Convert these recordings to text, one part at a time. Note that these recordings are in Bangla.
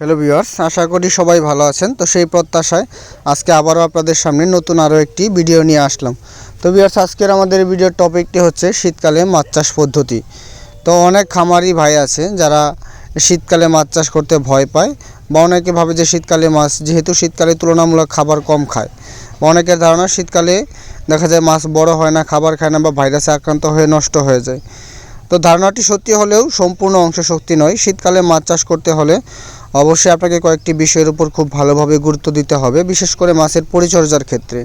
হ্যালো ভিউয়ার্স আশা করি সবাই ভালো আছেন। তো সেই প্রত্যাশায় আজকে আবারও আপনাদের সামনে নতুন আরও একটি ভিডিও নিয়ে আসলাম। তো ভিউয়ার্স আজকের আমাদের ভিডিওর টপিকটি হচ্ছে শীতকালে মাছ চাষ পদ্ধতি। তো অনেক খামারি ভাই আছে যারা শীতকালে মাছ চাষ করতে ভয় পায় বা অনেকে ভাবে যে শীতকালে মাছ, যেহেতু শীতকালে তুলনামূলক খাবার কম খায়। বা অনেকের ধারণা শীতকালে দেখা যায় মাছ বড় হয় না, খাবার খায় না বা ভাইরাসে আক্রান্ত হয়ে নষ্ট হয়ে যায়। তো ধারণাটি সত্যি হলেও সম্পূর্ণ অংশ শক্তি নয়। শীতকালে মাছ চাষ করতে হলে অবশ্যই আপনাকে কয়েকটি বিষয়ের উপর খুব ভালোভাবে গুরুত্ব দিতে হবে, বিশেষ করে মাছের পরিচর্যার ক্ষেত্রে।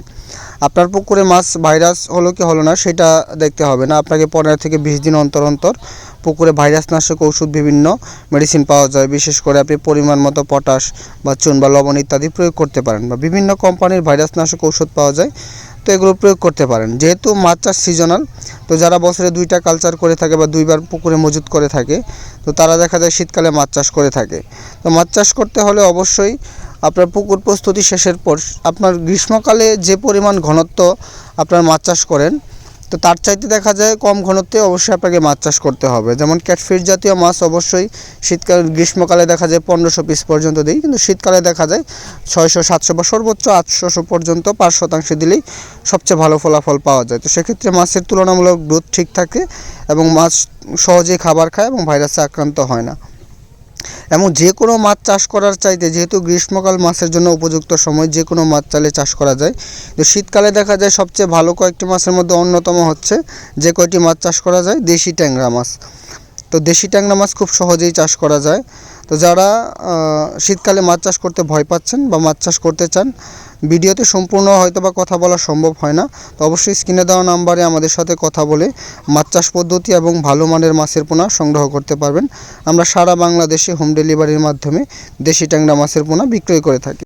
আপনার পুকুরে মাছ ভাইরাস হলো কি হলো না, সেটা দেখতে হবে না। আপনাকে পনেরো থেকে বিশ দিন অন্তর অন্তর পুকুরে ভাইরাস নাশক ওষুধ বিভিন্ন মেডিসিন পাওয়া যায়। বিশেষ করে আপনি পরিমাণ মতো পটাশ বা চুন বা লবণ ইত্যাদি প্রয়োগ করতে পারেন বা বিভিন্ন কোম্পানির ভাইরাস নাশক ঔষধ পাওয়া যায়। তো এগুলো প্রয়োগ করতে পারেন। যেহেতু মাছ চাষ সিজনাল তো যারা বছরে দুইটা কালচার করে থাকে বা দুইবার পুকুরে মজুত করে থাকে, তো তারা দেখা যায় শীতকালে মাছ চাষ করে থাকে। তো মাছ চাষ করতে হলে অবশ্যই আপনার পুকুর প্রস্তুতি শেষের পর, আপনার গ্রীষ্মকালে যে পরিমাণ ঘনত্ব আপনার মাছ চাষ করেন তো তার চাইতে দেখা যায় কম ঘনত্বে অবশ্যই আপনাকে মাছ চাষ করতে হবে। যেমন ক্যাটফিশ জাতীয় মাছ অবশ্যই শীতকাল গ্রীষ্মকালে দেখা যায় পনেরোশো পিস পর্যন্ত দিই, কিন্তু শীতকালে দেখা যায় ছয়শো, সাতশো বা সর্বোচ্চ আটশোশো পর্যন্ত পাঁচ শতাংশ দিলেই সবচেয়ে ভালো ফলাফল পাওয়া যায়। তো সেক্ষেত্রে মাছের তুলনামূলক গ্রোথ ঠিক থাকে এবং মাছ সহজেই খাবার খায় এবং ভাইরাসে আক্রান্ত হয় না। এবং যে কোনো মাছ চাষ করার চাইতে, যেহেতু গ্রীষ্মকাল মাছের জন্য উপযুক্ত সময়, যে কোনো মাছ চালে চাষ করা যায়। তো শীতকালে দেখা যায় সবচেয়ে ভালো কয়েকটি মাছের মধ্যে অন্যতম হচ্ছে যে কয়টি মাছ চাষ করা যায়? দেশি ট্যাংরা মাছ। তো দেশি ট্যাংরা মাছ খুব সহজেই চাষ করা যায়। তো যারা শীতকালে মাছ চাষ করতে ভয় পাচ্ছেন বা মাছ চাষ করতে চান, ভিডিওতে সম্পূর্ণ হয়তো বা কথা বলা সম্ভব হয় না। তো অবশ্যই স্ক্রিনে দেওয়া নাম্বারে আমাদের সাথে কথা বলে মাছ চাষ পদ্ধতি এবং ভালো মানের মাছের পোনা সংগ্রহ করতে পারবেন। আমরা সারা বাংলাদেশে হোম ডেলিভারির মাধ্যমে দেশি ট্যাংরা মাছের পোনা বিক্রয় করে থাকি।